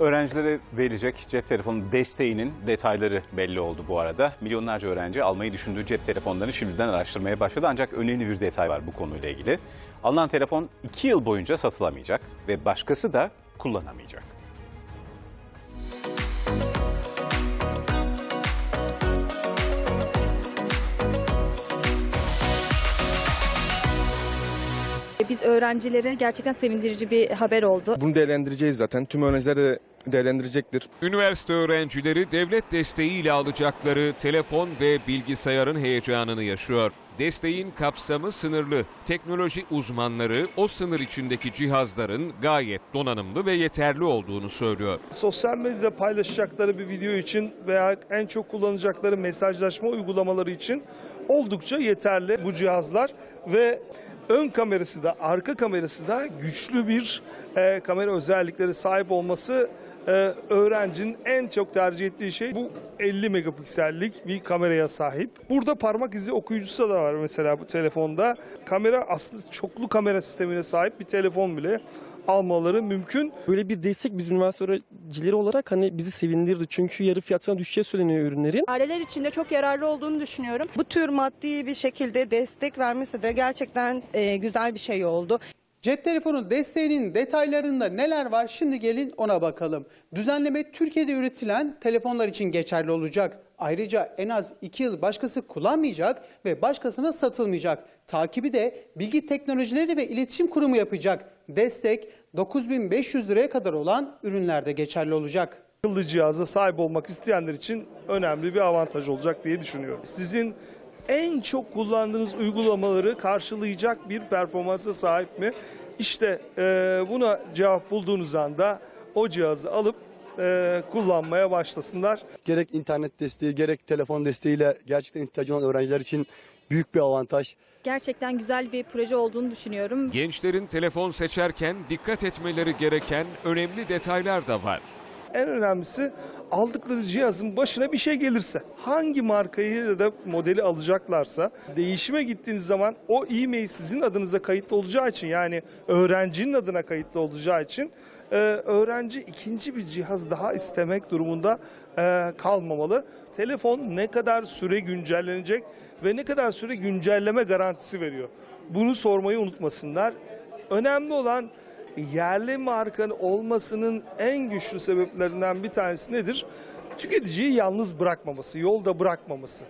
Öğrencilere verilecek cep telefonu desteğinin detayları belli oldu bu arada. Milyonlarca öğrenci almayı düşündüğü cep telefonlarını şimdiden araştırmaya başladı. Ancak önemli bir detay var bu konuyla ilgili. Alınan telefon 2 yıl boyunca satılamayacak ve başkası da kullanamayacak. Biz öğrencilere gerçekten sevindirici bir haber oldu. Bunu değerlendireceğiz zaten. Tüm öğrenciler de değerlendirecektir. Üniversite öğrencileri devlet desteğiyle alacakları telefon ve bilgisayarın heyecanını yaşıyor. Desteğin kapsamı sınırlı. Teknoloji uzmanları o sınır içindeki cihazların gayet donanımlı ve yeterli olduğunu söylüyor. sosyal medyada paylaşacakları bir video için veya en çok kullanacakları mesajlaşma uygulamaları için oldukça yeterli bu cihazlar ve ön kamerası da arka kamerası da güçlü bir e, kamera özellikleri sahip olması e, öğrencinin en çok tercih ettiği şey bu 50 megapiksellik bir kameraya sahip. Burada parmak izi okuyucusu da var mesela bu telefonda. Kamera aslında çoklu kamera sistemine sahip bir telefon bile almaları mümkün. Böyle bir destek biz üniversite öğrencileri olarak hani bizi sevindirdi. Çünkü yarı fiyatına düşeceği söyleniyor ürünlerin. aileler için de çok yararlı olduğunu düşünüyorum. bu tür maddi bir şekilde destek vermesi de gerçekten e, güzel bir şey oldu. Cep telefonu desteğinin detaylarında neler var şimdi gelin ona bakalım. Düzenleme Türkiye'de üretilen telefonlar için geçerli olacak. Ayrıca en az 2 yıl başkası kullanmayacak ve başkasına satılmayacak. Takibi de Bilgi Teknolojileri ve İletişim Kurumu yapacak. Destek 9500 liraya kadar olan ürünlerde geçerli olacak. akıllı cihaza sahip olmak isteyenler için önemli bir avantaj olacak diye düşünüyorum. Sizin en çok kullandığınız uygulamaları karşılayacak bir performansa sahip mi? İşte e, buna cevap bulduğunuz anda o cihazı alıp e, kullanmaya başlasınlar. gerek internet desteği gerek telefon desteğiyle gerçekten ihtiyacı olan öğrenciler için büyük bir avantaj. Gerçekten güzel bir proje olduğunu düşünüyorum. Gençlerin telefon seçerken dikkat etmeleri gereken önemli detaylar da var. En önemlisi aldıkları cihazın başına bir şey gelirse hangi markayı ya da modeli alacaklarsa değişime gittiğiniz zaman o e-mail sizin adınıza kayıtlı olacağı için yani öğrencinin adına kayıtlı olacağı için e, öğrenci ikinci bir cihaz daha istemek durumunda e, kalmamalı. Telefon ne kadar süre güncellenecek ve ne kadar süre güncelleme garantisi veriyor. Bunu sormayı unutmasınlar. Önemli olan yerli markanın olmasının en güçlü sebeplerinden bir tanesi nedir? Tüketiciyi yalnız bırakmaması, yolda bırakmaması.